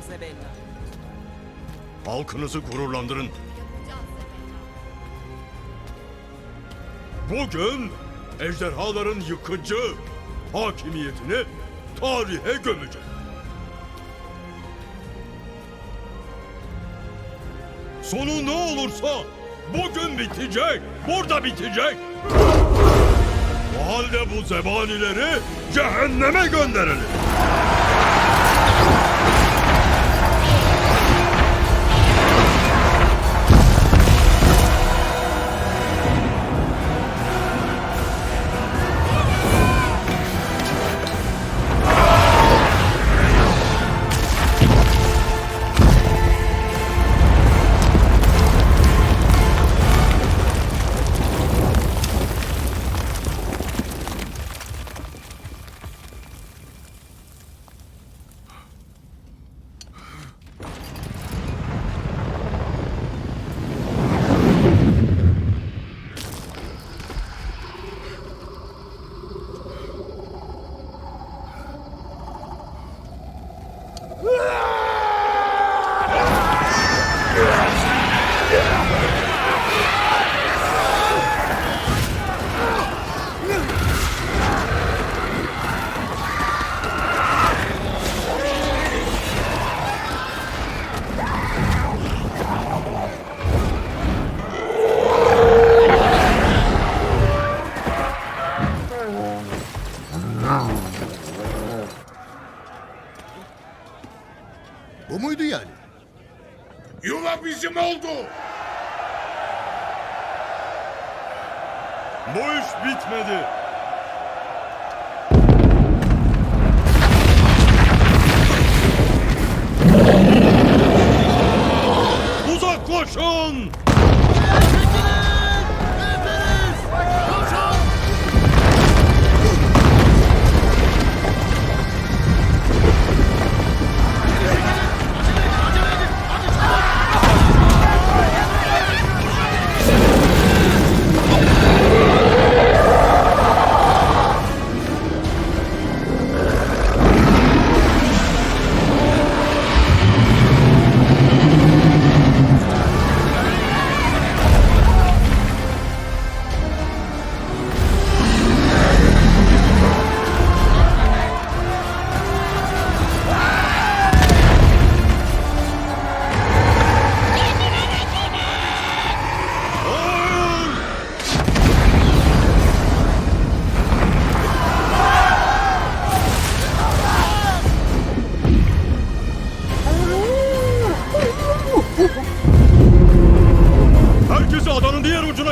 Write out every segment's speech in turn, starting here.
Tamam Zebella. Halkınızı gururlandırın. Bugün ejderhaların yıkıcı hakimiyetini tarihe gömecek. Sonu ne olursa bugün bitecek, burada bitecek. O halde bu zebanileri cehenneme gönderelim. Bu muydu yani? Yuva bizim oldu. Bu iş bitmedi. Uzaklaşın!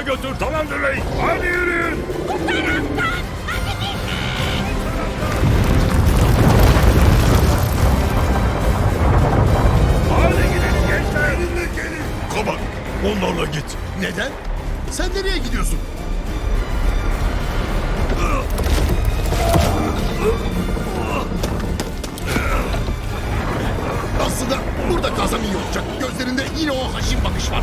Götür. Tamamdır bey. Hadi yürüyün. Hadi gidin gençler. Benimle gelin. Kabak, onlarla git. Neden? Sen nereye gidiyorsun? Aslında burada kazanın olacak. Gözlerinde yine o haşin bakış var.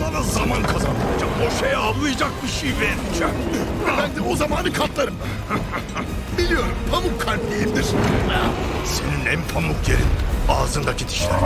Onlara zaman kazandıracağım. O şeye avlayacak bir şey vereceğim. Ben de o zamanı katlarım. Biliyorum pamuk kalpliyimdir. Senin en pamuk yerin ağzındaki dişler.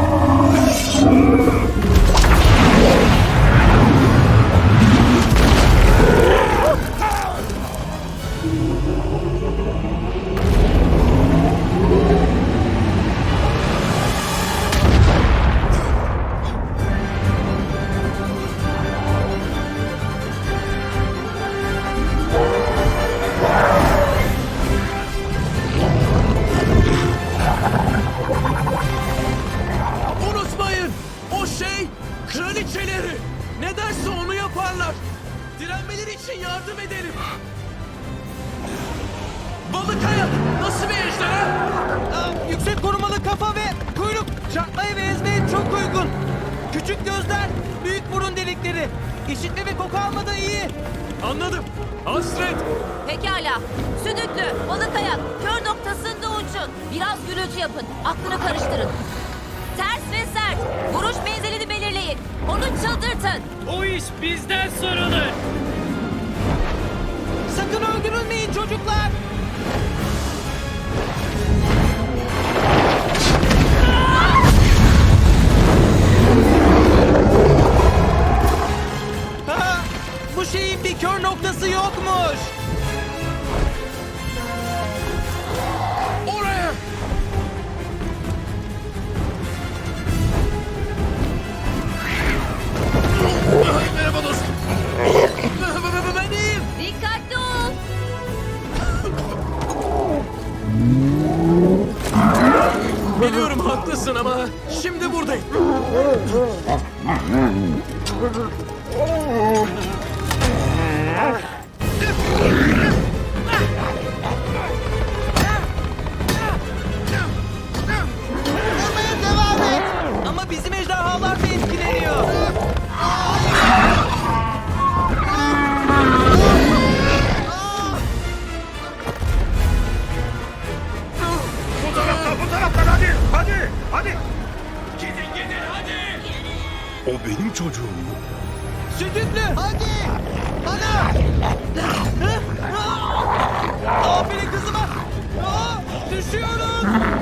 Nasıl bir ejderha? Yüksek korumalı kafa ve kuyruk çarpmaya ve ezmeye çok uygun. Küçük gözler, büyük burun delikleri. İşitme ve koku almadığı iyi. Anladım. Hasret. Pekala. Südüklü, balık ayak, kör noktasında uçun. Biraz gürültü yapın. Aklını karıştırın. Ters ve sert. Vuruş menzilini belirleyin. Onu çıldırtın. O iş bizden sorulur. Sakın öldürülmeyin şansı yokmuş. Oraya! Merhaba dostum. ben iyiyim. Dikkatli ol. Biliyorum haklısın ama şimdi buradayım. O benim çocuğum mu? Sütütlü! Hadi! Bana! Aferin kızıma! Aa, düşüyorum!